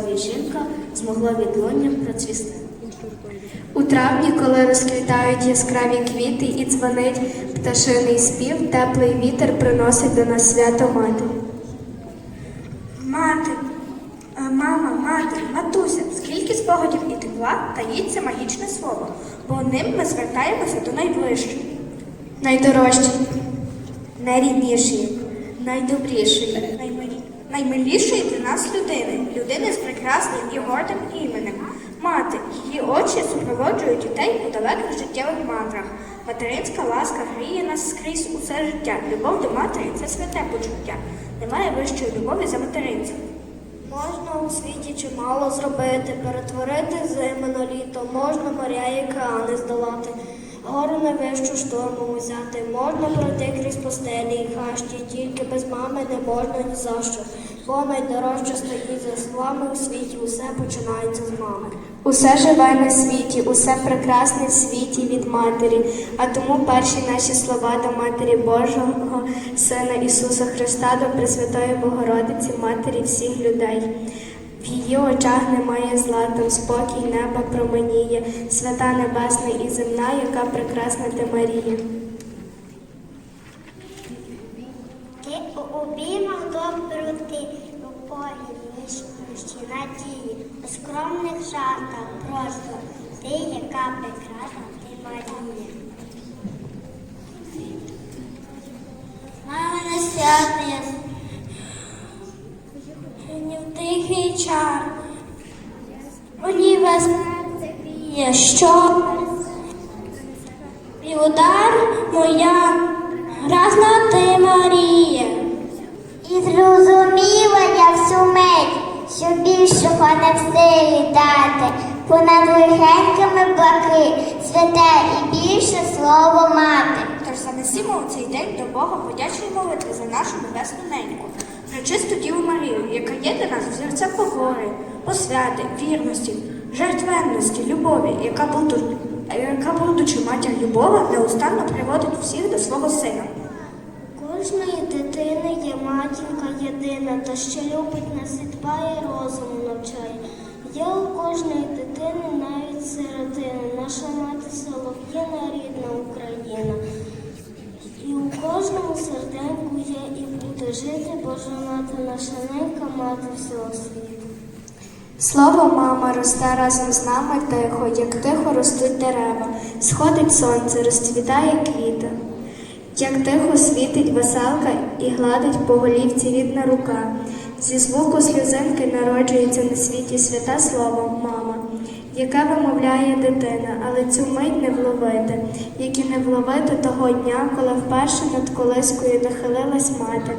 слові жінка змогло відлунням процвісти. У травні, коли розквітають яскраві квіти і дзвонить пташиний спів, теплий вітер приносить до нас свято мати. Мати, е, мама, мати, матуся, скільки спогадів і тепла таїться магічне слово, бо ним ми звертаємося до найближчої, Найдорожчі, найріднішої, найдобрішої, наймилі- наймилішої для нас людини, людини з прекрасним і гордим іменем. Мати, її очі супроводжують дітей у далеких життєвих мандрах. Материнська ласка гріє нас скрізь усе життя. Любов до матері це святе почуття. Немає вищої любові за материнцю. Можна у світі чимало зробити, перетворити зими на літо, можна моря і океани здолати, гору на вищу штормом узяти, можна пройти крізь пустелі і хащі, тільки без мами не можна ні за що. Бо найдорожче стоїть за словами у світі, усе починається з мами. усе живе на світі, усе прекрасне в світі від матері. А тому перші наші слова до Матері Божого, Сина Ісуса Христа, до Пресвятої Богородиці, Матері всіх людей. В її очах немає зла, там спокій неба променіє, свята небесна і земна, яка прекрасна ти Марія. Ти у обіймах доброти, у полі надії, у скромних жартах просто ти, яка прекрасна, ти Марія. Чар. Мені вас серце б'є, що і удар моя разна ти Марія. І зрозуміла я всю мить, що більшого не в силі дати, понад лихенькими блаки, святе і більше слово мати. Тож занесімо у цей день до Бога подячні молитви за нашу небесну неньку, пречисту Діву Марію, яка є для нас взірця покори, посвяти, вірності, жертвенності, любові, яка, буду, яка будучи матір любова, неустанно приводить всіх до свого сина. Кожної дитини є матінка єдина, та що любить нас і дбає розуму навчає. Є у кожної дитини навіть сиротина, наша мати солов'їна рідна Україна. У кожному серденьку є і буде жити Божа мати, наша ненька мати всього світу. Слово мама росте разом з нами тихо, як тихо ростуть дерева, сходить сонце, розцвітає квіта, як тихо світить веселка і гладить по голівці рідна рука. Зі звуку сльозинки народжується на світі святе слово мама, яке вимовляє дитина, але цю мить не вловити, як і не вловити того дня, коли вперше над колискою нахилилась мати.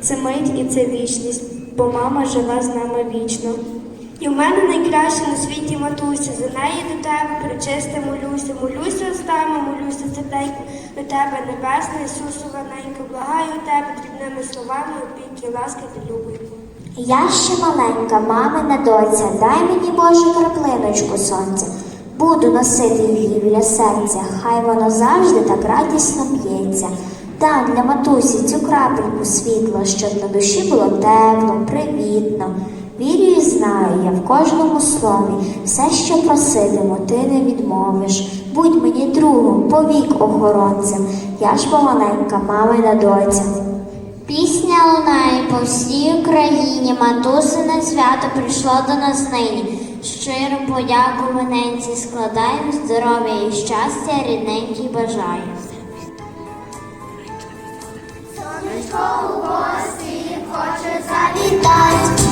Це мить і це вічність, бо мама живе з нами вічно. І в мене найкраща на світі матуся, за неї до тебе причисти молюся, молюся устами, молюся серденько, до тебе небесне, Ісусу ненько, благаю тебе дрібними словами, опіки, ласки та любові. Я ще маленька, мамина доця, дай мені Боже краплиночку сонця. Буду носити її біля серця, хай воно завжди так радісно б'ється. Дам для матусі цю крапельку світла, щоб на душі було тепло, привітно. Вірю і знаю я в кожному слові, все, що проситиму, ти не відмовиш. Будь мені другом, повік охоронцем, я ж помаленька мамина доця. Всій Україні, матусине свято прийшло до нас нині. Щиро подяку миненці складаємо, здоров'я і щастя рідненькі бажаю. Сонечко у гості хоче завітати,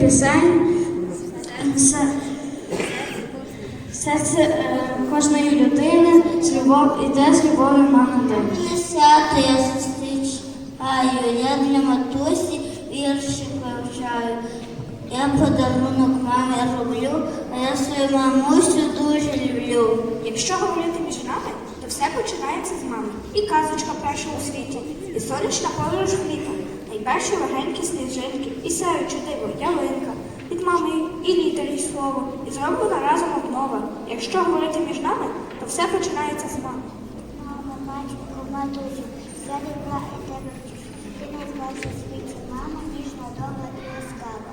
пісень все, серце е, кожної людини з любов іде з любов'ю мама день. Свято я зустрічаю, я для матусі вірші вивчаю. Я подарунок мамі роблю, а я свою мамусю дуже люблю. Якщо говорити між нами, то все починається з мами. І казочка перша у світі, і сонячна подорож літом, найперші легенькі сніжинки, і сяюче диво, ялинка. Від мами і літер, і слово, і зроблена разом обнова. Якщо говорити між нами, то все починається з мами. Мама, батько, матусю, я люблю і тебе. Ти в світі, мама, ніжна, добра і ласкава.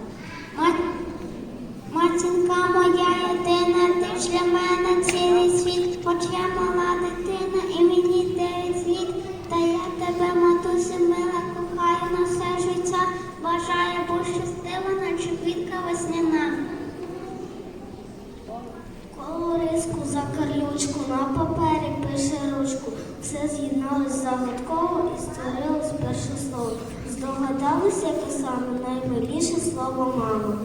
Матінка моя єдина, ти ж для мене цілий світ, хоч я мала дитина і мені дев'ять світ. Та я тебе, матусю, мила, кохаю на будь щаслива, наче квітка весняна. Колориску за карлючку на папері пише ручку. Все з'єдналось загадково і створилось перше слово. Здогадалися, яке саме наймиліше слово. Мама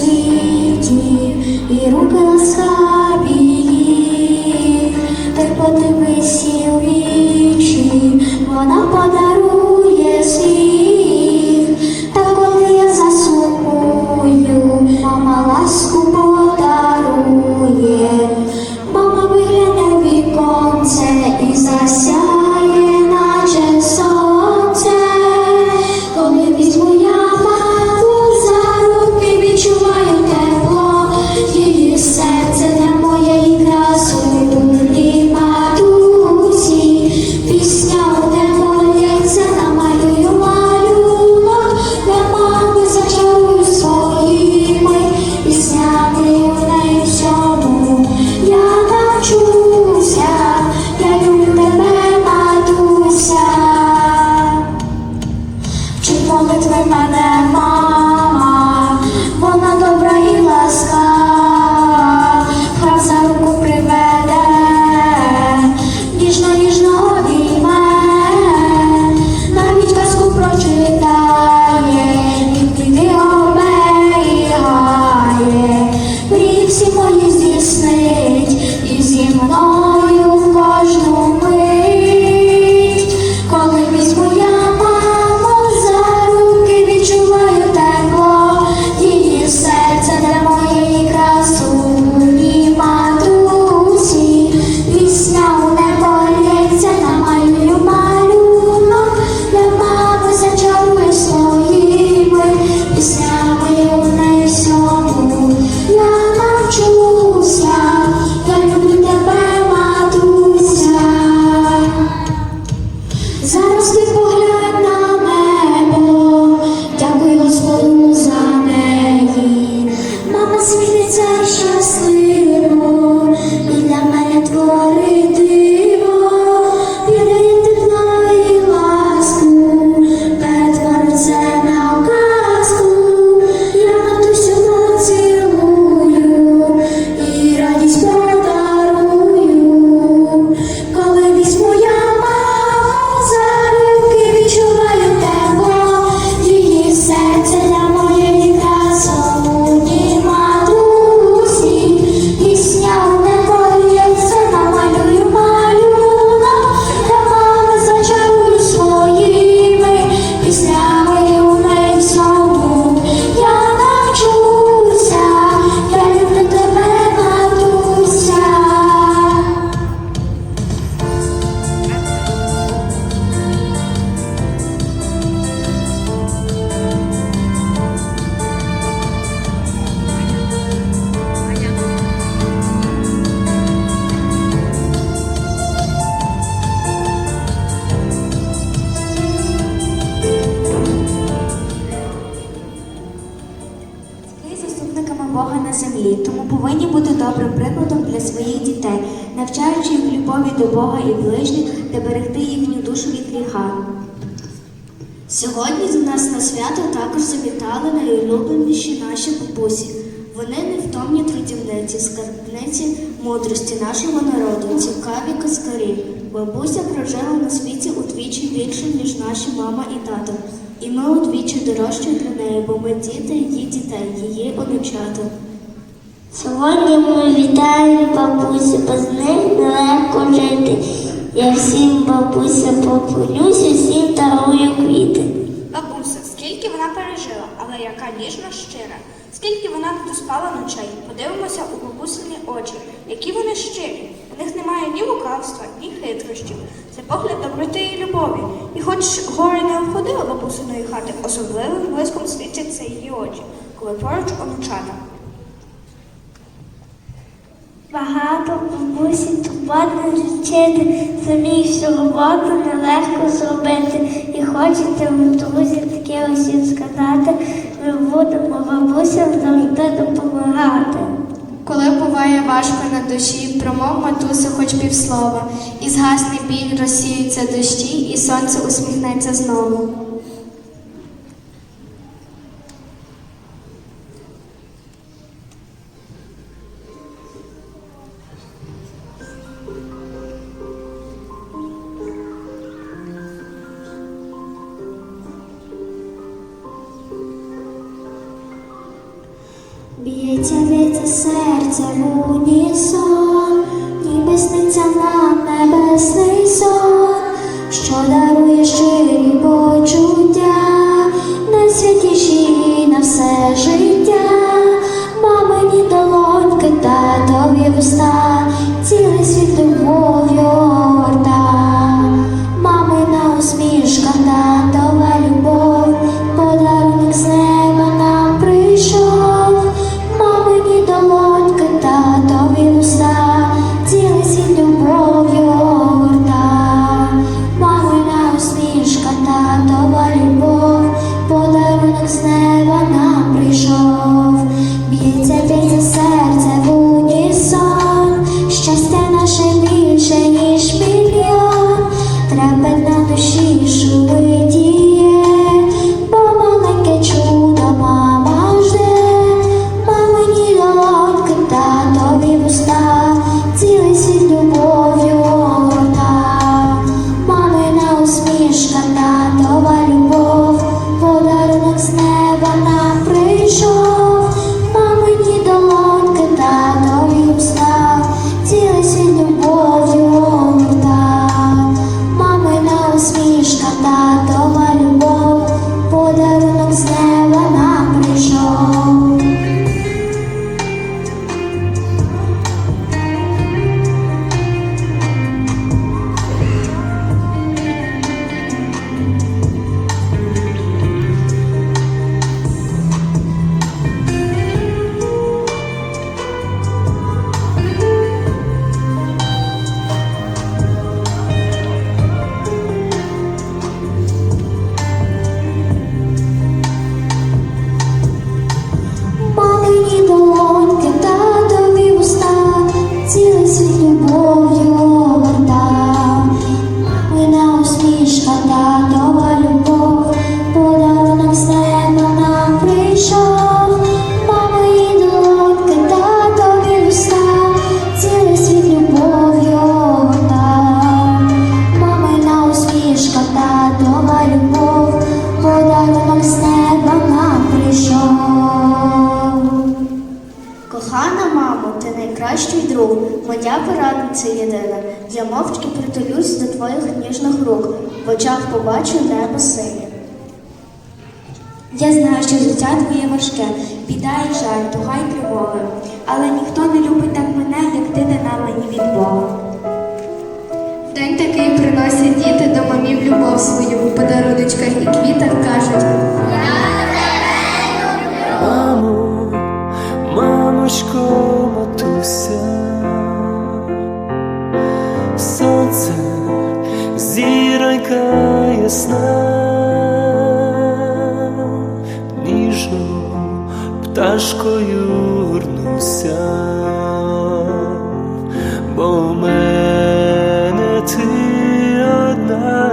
світі, і руки ласкаві. Ти подивись у вічі, вона любові до Бога і ближніх та берегти їхню душу від гріха. Сьогодні до нас на свято також завітали найулюбленіші наші бабусі. Вони невтомні трудівниці, скарбниці мудрості нашого народу, цікаві казкарі. Бабуся прожила на світі удвічі більше, ніж наші мама і тато. І ми удвічі дорожчі для неї, бо ми діти її дітей, її онучата. Сьогодні ми вітаємо бабусю, без них нелегко жити. Я всім бабуся поклонюсь, усім дарую квіти. Бабуся, скільки вона пережила, але яка ніжна щира. Скільки вона не доспала ночей. Подивимося у бабусині очі, які вони щирі. У них немає ні лукавства, ні хитрощів. Це погляд доброти і любові. І хоч горе не обходило бабусиної хати, особливим блиском світяться її очі, коли поруч онучата. Багато бабусі турботно вчити, самі всю роботу нелегко зробити. І хочете ви, друзі, таке усім сказати, ми будемо бабусям завжди допомагати. Коли буває важко на душі, промов матусю хоч півслова, і згасне біль, розсіються дощі, і сонце усміхнеться знову. Ніжних рук, в очах побачу небо синє. Я знаю, що життя твоє важке, біда і жаль, туга й тривога. Але ніхто не любить так мене, як ти дана мені від Бога. В день такий приносять діти до мамів любов свою в подаруночках і квітах кажуть. Мамо, мамочко, весна, ніжно пташкою горнуся, бо в мене ти одна,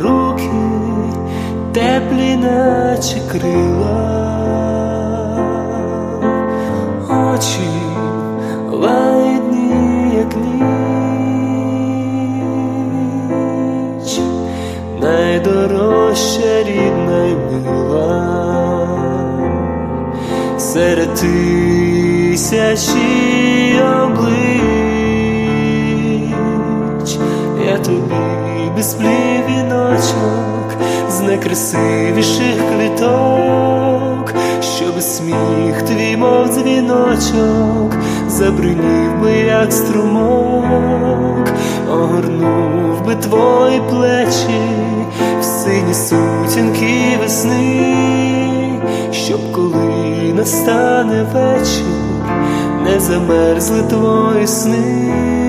руки теплі, наче крила. Серед тисячі облич. Я тобі безплів віночок з найкрасивіших квіток, щоб сміх твій, мов дзвіночок, забринів би, як струмок, огорнув би твої плечі сині сутінки весни, щоб коли настане вечір, не замерзли твої сни.